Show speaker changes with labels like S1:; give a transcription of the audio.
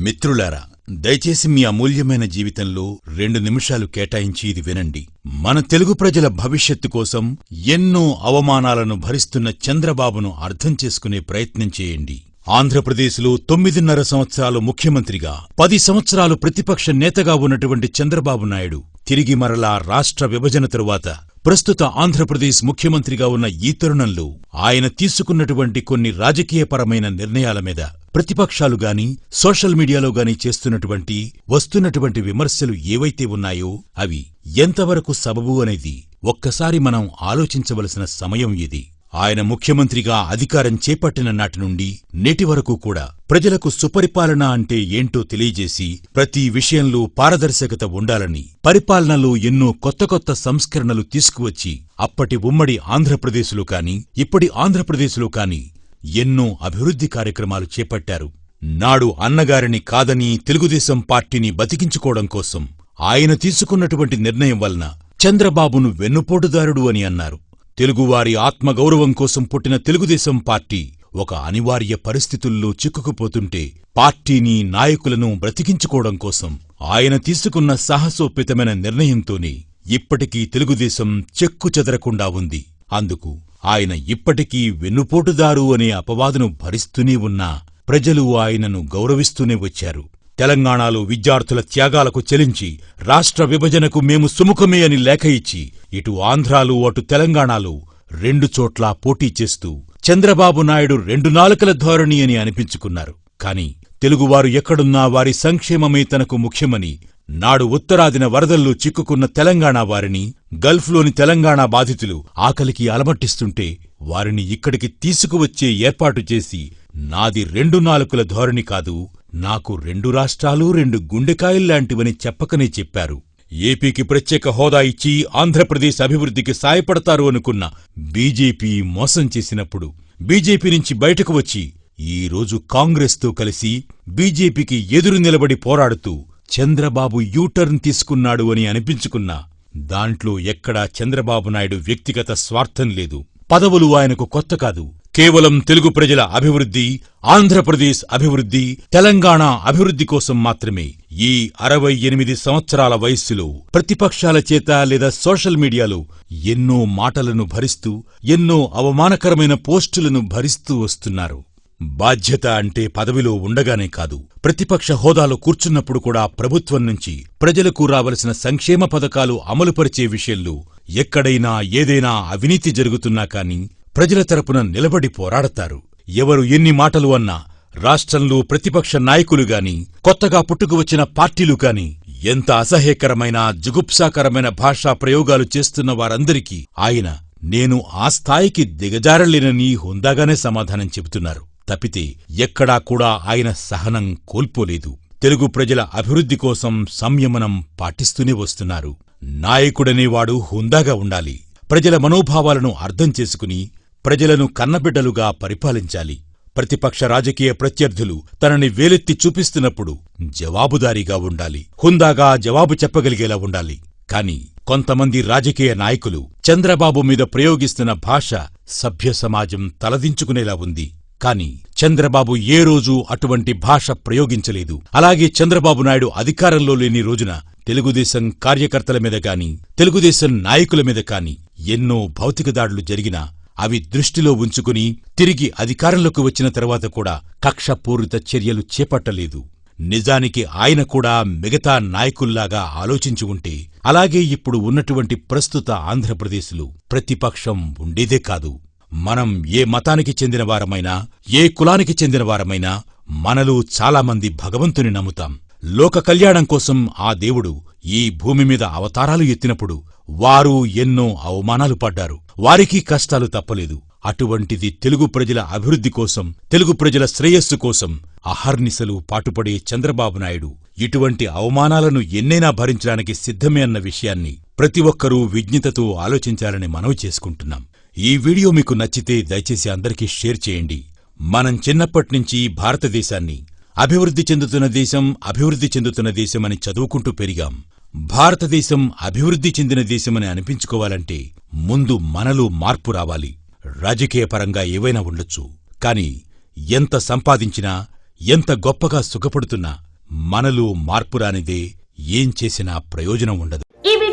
S1: మిత్రులారా దయచేసి మీ అమూల్యమైన జీవితంలో రెండు నిమిషాలు కేటాయించి ఇది వినండి. మన తెలుగు ప్రజల భవిష్యత్తు కోసం ఎన్నో అవమానాలను భరిస్తున్న చంద్రబాబును అర్థం చేసుకునే ప్రయత్నం చేయండి. ఆంధ్రప్రదేశ్లో తొమ్మిదిన్నర సంవత్సరాలు ముఖ్యమంత్రిగా పది సంవత్సరాలు ప్రతిపక్ష నేతగా ఉన్నటువంటి చంద్రబాబు నాయుడు తిరిగి మరలా రాష్ట్ర విభజన తరువాత ప్రస్తుత ఆంధ్రప్రదేశ్ ముఖ్యమంత్రిగా ఉన్న ఈ తరుణంలో ఆయన తీసుకున్నటువంటి కొన్ని రాజకీయపరమైన నిర్ణయాల మీద ప్రతిపక్షాలు గాని సోషల్ మీడియాలో గాని చేస్తున్నటువంటి వస్తున్నటువంటి విమర్శలు ఏవైతే ఉన్నాయో అవి ఎంతవరకు సబబు అనేది ఒక్కసారి మనం ఆలోచించవలసిన సమయం ఇది. ఆయన ముఖ్యమంత్రిగా అధికారం చేపట్టిన నాటి నుండి నేటి వరకు కూడా ప్రజలకు సుపరిపాలన అంటే ఏంటో తెలియజేసి ప్రతి విషయంలో పారదర్శకత ఉండాలని పరిపాలనలో ఎన్నో కొత్త కొత్త సంస్కరణలు తీసుకువచ్చి అప్పటి ఉమ్మడి ఆంధ్రప్రదేశ్లో కాని ఇప్పటి ఆంధ్రప్రదేశ్లో కాని ఎన్నో అభివృద్ధి కార్యక్రమాలు చేపట్టారు. నాడు అన్నగారిని కాదని తెలుగుదేశం పార్టీని బతికించుకోవడం కోసం ఆయన తీసుకున్నటువంటి నిర్ణయం వలన చంద్రబాబును వెన్నుపోటుదారుడు అని అన్నారు. తెలుగువారి ఆత్మగౌరవం కోసం పుట్టిన తెలుగుదేశం పార్టీ ఒక అనివార్య పరిస్థితుల్లో చిక్కుకుపోతుంటే పార్టీని నాయకులను బ్రతికించుకోవడం కోసం ఆయన తీసుకున్న సాహసోపేతమైన నిర్ణయంతోనే ఇప్పటికీ తెలుగుదేశం చెక్కు చెదరకుండా ఉంది. అందుకు ఆయన ఇప్పటికీ వెన్నుపోటుదారు అనే అపవాదును భరిస్తూనే ఉన్నా ప్రజలు ఆయనను గౌరవిస్తూనే వచ్చారు. తెలంగాణలో విద్యార్థుల త్యాగాలకు చెలించి రాష్ట్ర విభజనకు మేము సుముఖమే అని లేఖ ఇచ్చి ఇటు ఆంధ్రాలు అటు తెలంగాణలో రెండు చోట్ల పోటీ చేస్తూ చంద్రబాబు నాయుడు రెండు నాలుకల ధోరణి అని అనిపించుకున్నారు. కాని తెలుగువారు ఎక్కడున్నా వారి సంక్షేమమే తనకు ముఖ్యమని నాడు ఉత్తరాదిన వరదల్లో చిక్కుకున్న తెలంగాణ వారిని గల్ఫ్లోని తెలంగాణ బాధితులు ఆకలికి అలమట్టిస్తుంటే వారిని ఇక్కడికి తీసుకువచ్చే ఏర్పాటు చేసి నాది రెండు నాలుకల ధోరణి కాదు నాకు రెండు రాష్ట్రాలు రెండు గుండెకాయల్లాంటివని చెప్పకనే చెప్పారు. ఏపీకి ప్రత్యేక హోదా ఇచ్చి ఆంధ్రప్రదేశ్ అభివృద్ధికి సాయపడతారు అనుకున్న బీజేపీ మోసం చేసినప్పుడు బీజేపీ నుంచి బయటకు వచ్చి ఈ రోజు కాంగ్రెస్తో కలిసి బీజేపీకి ఎదురు నిలబడి పోరాడుతూ చంద్రబాబు యూటర్న్ తీసుకున్నాడు అని అనిపించుకున్నా దాంట్లో ఎక్కడా చంద్రబాబు నాయుడు వ్యక్తిగత స్వార్థం లేదు. పదవులు ఆయనకు కొత్త కాదు. కేవలం తెలుగు ప్రజల అభివృద్ధి ఆంధ్రప్రదేశ్ అభివృద్ధి తెలంగాణ అభివృద్ధి కోసం మాత్రమే ఈ అరవై ఎనిమిది సంవత్సరాల వయస్సులో ప్రతిపక్షాల చేత లేదా సోషల్ మీడియాలో ఎన్నో మాటలను భరిస్తూ ఎన్నో అవమానకరమైన పోస్టులను భరిస్తూ వస్తున్నారు. బాధ్యత అంటే పదవిలో ఉండగానే కాదు. ప్రతిపక్ష హోదాలో కూర్చున్నప్పుడు కూడా ప్రభుత్వం నుంచి ప్రజలకు రావలసిన సంక్షేమ పథకాలు అమలుపరిచే విషయంలో ఎక్కడైనా ఏదైనా అవినీతి జరుగుతున్నా కాని ప్రజల తరపున నిలబడి పోరాడతారు. ఎవరు ఎన్ని మాటలు అన్నా రాష్ట్రంలో ప్రతిపక్ష నాయకులు గాని కొత్తగా పుట్టుకువచ్చిన పార్టీలు గాని ఎంత అసహ్యకరమైన జుగుప్సాకరమైన భాషా ప్రయోగాలు చేస్తున్న వారందరికీ ఆయన నేను ఆ స్థాయికి దిగజారలేనని హుందాగానే సమాధానం చెబుతున్నారు. తప్పితే ఎక్కడా కూడా ఆయన సహనం కోల్పోలేదు. తెలుగు ప్రజల అభివృద్ధి కోసం సంయమనం పాటిస్తూనే వస్తున్నారు. నాయకుడనేవాడు హుందాగా ఉండాలి. ప్రజల మనోభావాలను అర్థం చేసుకుని ప్రజలను కన్నబిడ్డలుగా పరిపాలించాలి. ప్రతిపక్ష రాజకీయ ప్రత్యర్థులు తనని వేలెత్తి చూపిస్తున్నప్పుడు జవాబుదారీగా ఉండాలి. హుందాగా జవాబు చెప్పగలిగేలా ఉండాలి. కాని కొంతమంది రాజకీయ నాయకులు చంద్రబాబు మీద ప్రయోగిస్తున్న భాష సభ్య సమాజం తలదించుకునేలా ఉంది. కాని చంద్రబాబు ఏ రోజూ అటువంటి భాష ప్రయోగించలేదు. అలాగే చంద్రబాబు నాయుడు అధికారంలో లేని రోజున తెలుగుదేశం కార్యకర్తల మీద గాని తెలుగుదేశం నాయకుల మీద కాని ఎన్నో భౌతిక దాడులు జరిగినా అవి దృష్టిలో ఉంచుకుని తిరిగి అధికారంలోకి వచ్చిన తర్వాత కూడా కక్షపూరిత చర్యలు చేపట్టలేదు. నిజానికి ఆయన కూడా మిగతా నాయకుల్లాగా ఆలోచించి ఉంటే అలాగే ఇప్పుడు ఉన్నటువంటి ప్రస్తుత ఆంధ్రప్రదేశ్లో ప్రతిపక్షం ఉండేదే కాదు. మనం ఏ మతానికి చెందినవారమైనా ఏ కులానికి చెందినవారమైనా మనలో చాలామంది భగవంతుని నమ్ముతాం. లోక కళ్యాణం కోసం ఆ దేవుడు ఈ భూమి మీద అవతారాలు ఎత్తినప్పుడు వారు ఎన్నో అవమానాలు పడ్డారు. వారికి కష్టాలు తప్పలేదు. అటువంటిది తెలుగు ప్రజల అభివృద్ధి కోసం తెలుగు ప్రజల శ్రేయస్సు కోసం అహర్నిశలు పాటుపడే చంద్రబాబు నాయుడు ఇటువంటి అవమానాలను ఎన్నైనా భరించడానికి సిద్ధమే అన్న విషయాన్ని ప్రతి ఒక్కరూ విజ్ఞతతో ఆలోచించాలని మనవి చేసుకుంటున్నాం. ఈ వీడియో మీకు నచ్చితే దయచేసి అందరికీ షేర్ చేయండి. మనం చిన్నప్పటినుంచి భారతదేశాన్ని అభివృద్ధి చెందుతున్న దేశం అభివృద్ధి చెందుతున్న దేశమని చదువుకుంటూ పెరిగాం. భారతదేశం అభివృద్ధి చెందిన దేశమని అనిపించుకోవాలంటే ముందు మనలో మార్పు రావాలి. రాజకీయపరంగా ఏవైనా ఉండొచ్చు. కాని ఎంత సంపాదించినా ఎంత గొప్పగా సుఖపడుతున్నా మనలో మార్పు రానిదే ఏం చేసినా ప్రయోజనం ఉండదు.